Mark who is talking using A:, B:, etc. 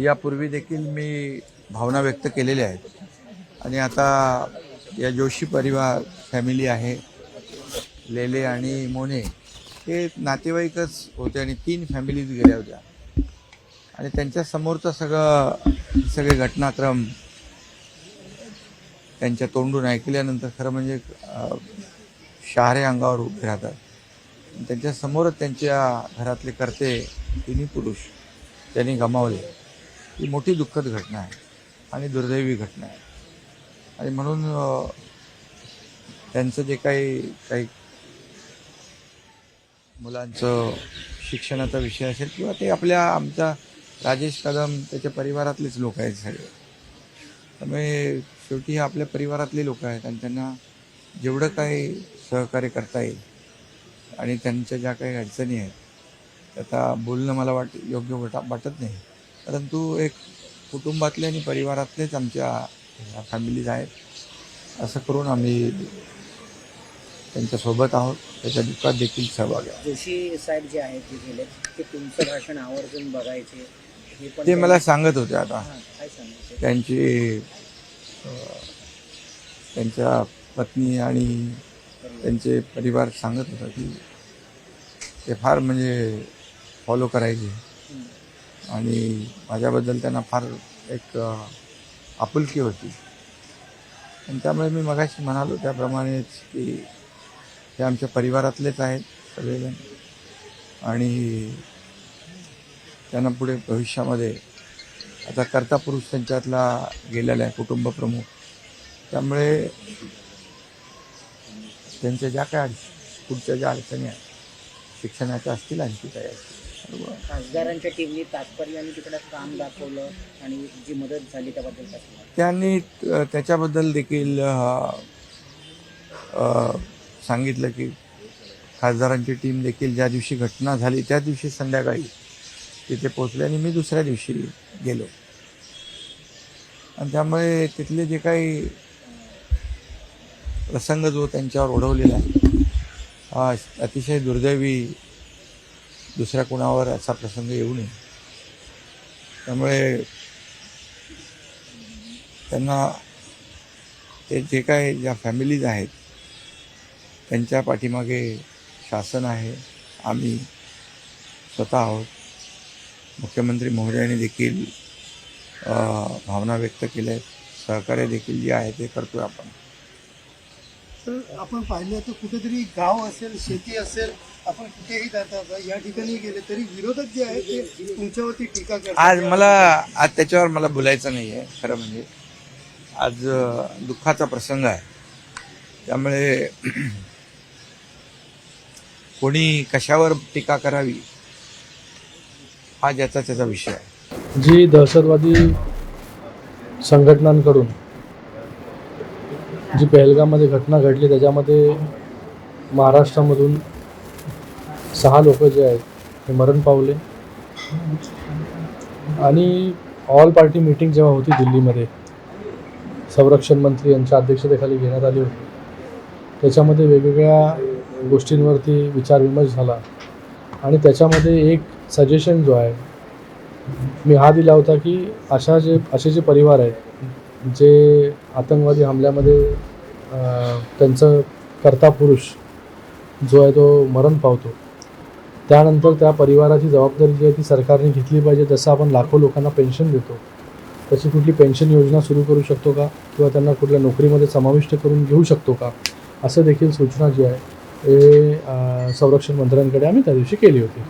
A: यापूर्वी देखील मी भावना व्यक्त केलेल्या आहेत. आणि आता या जोशी परिवार फॅमिली आहे लेले आणि मोने हे नातेवाईकच होते आणि तीन फॅमिलीज गेल्या होत्या. आणि त्यांच्या समोरचं सगळं सगळे घटनाक्रम त्यांच्या तोंडून ऐकल्यानंतर खरं म्हणजे शहारे अंगावर उभे राहतात. त्यांच्यासमोरच त्यांच्या त्यांच्या घरातले करते तिन्ही पुरुष त्यांनी गमावले. ही मोठी दुःखद घटना आहे आणि दुर्दैवी घटना आहे. आणि म्हणून त्यांचं जे काही काही मुलांचं शिक्षणाचा विषय असेल किंवा ते आपल्या आमचा राजेश कदम त्याच्या परिवारातलेच लोक आहेत सगळे. त्यामुळे शेवटी हे आपल्या परिवारातले लोक आहेत आणि त्यांना जेवढं काही सहकार्य करता येईल आणि त्यांच्या ज्या काही अडचणी आहेत त्याचा बोलणं मला वाट योग्य वाटा वाटत नाही. परंतु एक कुटुंबातले आणि परिवारातलेच आमच्या फॅमिलीज आहेत. असं करून आम्ही त्यांच्यासोबत आहोत. त्याच्या दुःखात देखील सहभागी आहोत.
B: जोशी साहेब जे आहेत जे गेले ते तुमचं भाषण आवर्जून बघायचे
A: ते मला सांगत होते आता. त्यांची त्यांच्या पत्नी आणि त्यांचे परिवार सांगत होता की ते फार म्हणजे फॉलो करायचे. आणि माझ्याबद्दल त्यांना फार एक आपुलकी होती. आणि त्यामुळे मी मगाशी म्हणालो त्याप्रमाणेच की ते आमच्या परिवारातलेच आहेत सगळेजण. आणि त्यांना पुढे भविष्यामध्ये आता कर्ता पुरुष त्यांच्यातला गेलेला आहे कुटुंब प्रमुख. त्यामुळे त्यांच्या ज्या काय पुढच्या ज्या अडचणी आहेत शिक्षणाच्या असतील आणखी काही असतील
B: खासदारांच्या टीमनी तात्पर्याने तिकडे काम दाखवलं आणि जी मदत झाली त्याबद्दल काय
A: त्यांनी त्याच्याबद्दल देखील सांगितलं की खासदारांची टीम देखील ज्या दिवशी घटना झाली त्या दिवशी संध्याकाळी तिथे पोचले आणि मी दुसऱ्या दिवशी गेलो. आणि त्यामुळे तिथले जे काही प्रसंग जो त्यांच्यावर ओढवलेला आहे हा अतिशय दुर्दैवी दुसऱ्या कोणावर असा प्रसंग येऊ नये. त्यामुळे त्यांना ते जे काय ज्या फॅमिलीज आहेत त्यांच्या पाठीमागे शासन आहे. आम्ही स्वतः आहोत. मुख्यमंत्री महोदयाने देखील भावना व्यक्त केल्या आहेत. सहकार्य देखील जे आहे ते करतोय आपण.
C: तर आपण पाहिलं तर कुठेतरी गाव असेल शेती असेल आपण कुठेही जाता या ठिकाणी गेले तरी विरोधक जे आहेत ते तुमच्यावरती टीका करतात.
A: आज मला आज त्याच्यावर मला बोलायचं नाही आहे खरं म्हणजे. आज दुःखाचा प्रसंग आहे. त्यामुळे कोणी कशावर टीका करावी हा ज्याचा त्याचा विषय आहे.
D: जी दहशतवादी संघटनांकडून जी पहलगाममध्ये घटना घडली त्याच्यामध्ये महाराष्ट्रामधून सहा लोक जे आहेत ते मरण पावले. आणि ऑल पार्टी मीटिंग जेव्हा होती दिल्लीमध्ये संरक्षण मंत्री यांच्या अध्यक्षतेखाली घेण्यात आली होती. त्याच्यामध्ये वेगवेगळ्या गोष्टींवरती विचारविमर्श झाला. आणि त्याच्यामध्ये एक सजेशन जो आहे मी हा दिला होता की अशा जे असे जे परिवार आहेत जे आतंकवादी हमल्यामध्ये त्यांचं कर्ता पुरुष जो आहे तो मरण पावतो. त्यानंतर त्या परिवाराची जबाबदारी जी आहे ती सरकारने घेतली पाहिजे. जसं आपण लाखो लोकांना पेन्शन देतो तशी कुठली पेन्शन योजना सुरू करू शकतो का? किंवा त्यांना कुठल्या नोकरीमध्ये समाविष्ट करून घेऊ शकतो का? असं देखील सूचना जी आहे हे संरक्षण मंत्र्यांकडे आम्ही त्या दिवशी केली होती.